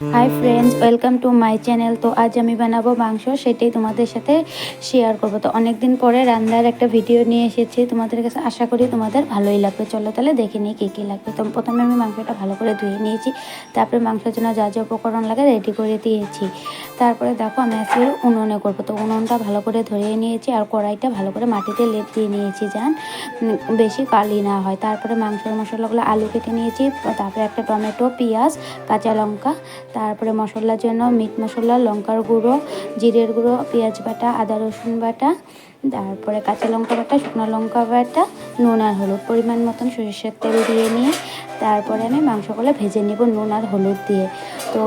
Hi friends welcome to my channel তো আজ আমি বানাবো মাংস, সেটাই তোমাদের সাথে শেয়ার করব। তো অনেকদিন পরে রান্নার একটা ভিডিও নিয়ে এসেছি। তোমাদের কাছে আশা করি তোমাদের ভালোই লাগবে। চলো তাহলে দেখে নিই কী কী লাগবে। তো প্রথমে আমি মাংসটা ভালো করে ধুয়ে নিয়েছি। তারপরে মাংসের জন্য যা যা উপকরণ লাগে রেডি করে দিয়েছি। তারপরে দেখো আমি আজকে উনুনে করব। তো উনুনটা ভালো করে ধরিয়ে নিয়েছি আর কড়াইটা ভালো করে মাটিতে লেপ দিয়ে নিয়েছি যান বেশি কালি না হয়। তারপরে মাংসের মশলাগুলো আলু কেটে নিয়েছি। তারপরে একটা টমেটো, পেঁয়াজ, কাঁচা লঙ্কা তারপরে মশলার জন্য মিট মশলা, লঙ্কার গুঁড়ো, জিরের গুঁড়ো, পেঁয়াজ বাটা, আদা রসুন বাটা, তারপরে কাঁচা লঙ্কা বাটা, শুকনো লঙ্কা বাটা, নুন আর হলুদ পরিমাণ মতন সরিষার তেল দিয়ে নিয়ে তারপরে আমি মাংসগুলো ভেজে নেব নুন আর হলুদ দিয়ে। তো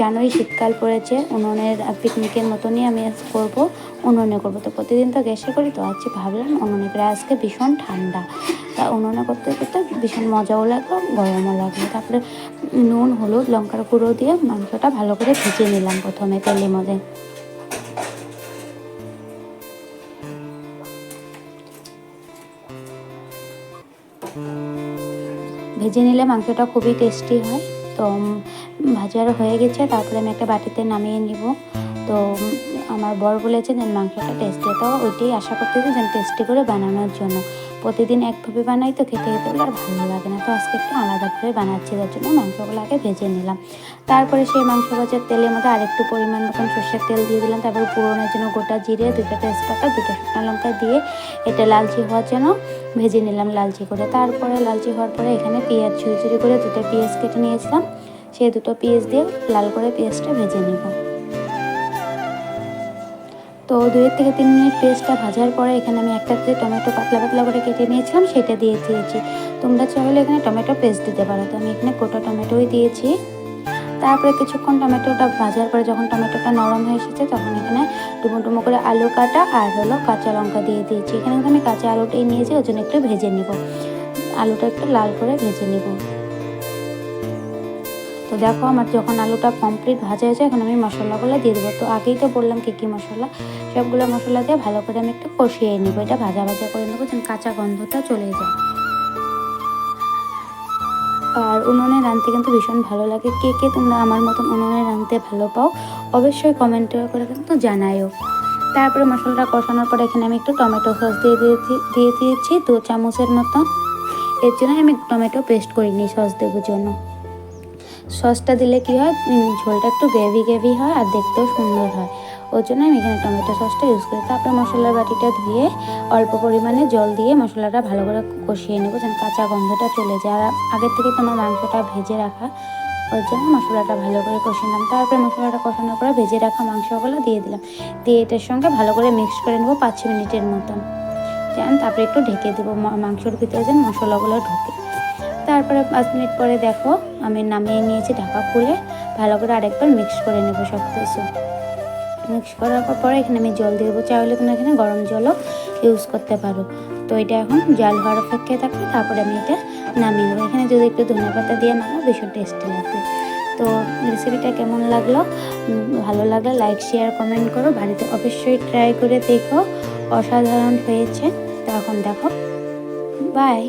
জানোই শীতকাল পড়েছে, উনুনের পিকনিকের মতনই আমি করব করব। উনুনে করব। তো প্রতিদিন তো গ্যাসে করি, তো আজকে ভাবলাম উনুনে করে আজকে ভীষণ ঠান্ডা। তা উনুনে করতে করতে ভীষণ মজাও লাগল, গরমও লাগল। তারপরে নুন, হলুদ, লঙ্কার গুঁড়ো দিয়ে মাংসটা ভালো করে ভেজে নিলাম প্রথমে তেলের মধ্যে। ভেজে নিলে মাংসটা খুবই টেস্টি হয়। তো ভাজার হয়ে গেছে, তারপরে আমি একটা বাটিতে নামিয়ে নিব। তো আমার বর বলেছে যে, মাংসটা টেস্টি তো ওইটাই আশা করতেছি যে টেস্টি করে বানানোর জন্য। প্রতিদিন একভাবে বানাই তো, খেতে খেতে আর ভালো লাগে না। তো আজকে একটু আলাদাভাবে বানাচ্ছি, তার জন্য মাংসগুলো আগে ভেজে নিলাম। তারপরে সেই মাংস ভাজার তেলের মধ্যে আরেকটু পরিমাণ মতন সর্ষের তেল দিয়ে দিলাম। তারপরে পুরোনোর জন্য গোটা জিরে দুটো তেজপাতা দুটো শুকনো লঙ্কা দিয়ে এটা লালচি হওয়ার জন্য ভেজে নিলাম লালচি করে। তারপরে লালচি হওয়ার পরে এখানে পেঁয়াজ ছুরি ছুরি করে দুটো পেঁয়াজ কেটে নিয়েছিলাম। সেই দুটো পেঁয়াজ দিয়ে লাল করে পেঁয়াজটা ভেজে নেব। তো দুই থেকে তিন মিনিট পেস্টটা ভাজার পরে এখানে আমি একটা যে টমেটো পাতলা পাতলা করে কেটে নিয়েছিলাম, সেটা দিয়ে দিয়েছি। তোমরা চাইলে এখানে টমেটো পেস্ট দিতে পারো। তো আমি এখানে গোটা টমেটোই দিয়েছি। তারপরে কিছুক্ষণ টমেটোটা ভাজার পরে যখন টমেটোটা নরম হয়ে এসেছে, তখন এখানে ডুমো ডুমো করে আলু কাটা আর হলো কাঁচা লঙ্কা দিয়ে দিয়েছি। এখানে আমি কাঁচা আলুটাই নিয়েছি ওই জন্য একটু ভেজে নিব। আলুটা একটু লাল করে ভেজে নিব। তো দেখো আমার যখন আলুটা কমপ্লিট ভাজা হয়েছে, এখন আমি মশলাগুলো দিয়ে দেবো। তো আগেই তো বললাম কী কী মশলা, সবগুলো মশলা দিয়ে ভালো করে আমি একটু কষিয়ে নেব। এটা ভাজা ভাজা করে নেব যেন কাঁচা গন্ধটা চলে যায়। আর উনুনে রাঁধতে কিন্তু ভীষণ ভালো লাগে। কে কে তোমরা আমার মতন উনুনে রাঁধতে ভালো পাও, অবশ্যই কমেন্ট করে কিন্তু জানাইও তারপরে মশলাটা কষানোর পরে এখানে আমি একটু টমেটো সস দিয়ে দিয়েছি দিয়ে দিয়েছি দু চামচের মতন। এর জন্য আমি টমেটো পেস্ট করিনি সস দেবো জন্য। সসটা দিলে কি হয়? ঝোলটা একটু গ্রেভি গ্রেভি হয় আর দেখতেও সুন্দর হয়। ওর জন্য আমি এখানে টমেটো সসটা ইউজ করি। তারপরে মশলার বাটিটা ধুয়ে অল্প পরিমাণে জল দিয়ে মশলাটা ভালো করে কষিয়ে নেব যেন কাঁচা গন্ধটা চলে যায়। আর আগের থেকে তোমার মাংসটা ভেজে রাখা, ওর জন্য মশলাটা ভালো করে কষিয়ে নিলাম। তারপরে মশলাটা কষানোর পরে ভেজে রাখা মাংসগুলো দিয়ে দিলাম। দিয়ে এটার সঙ্গে ভালো করে মিক্স করে নেব পাঁচ মিনিটের মতন। যেন তারপরে একটু ঢেকে দেবো। মাংসর ভিতরে যেন মশলাগুলো ঢোকে। তারপরে পাঁচ মিনিট পরে দেখো, আমি নামিয়ে নিয়েছি ঢাকা খুলে। ভালো করে আরেকবার মিক্স করে নেব সব কিছু মিক্স করার পর এখানে আমি জল দিয়ে দেবো। চাইলে তোমরা এখানে গরম জলও ইউজ করতে পারো। তো এটা এখন জল হওয়ার অপেক্ষায় থাকবে, তারপরে আমি এটা নামিয়ে নেব। এখানে যদি একটু ধনে পাতা দিয়ে নামো ভীষণ টেস্টি লাগবে। তো রেসিপিটা কেমন লাগল? ভালো লাগলে লাইক শেয়ার কমেন্ট করো। বাড়িতে অবশ্যই ট্রাই করে দেখো। অসাধারণ হয়েছে। তো এখন দেখো। বাই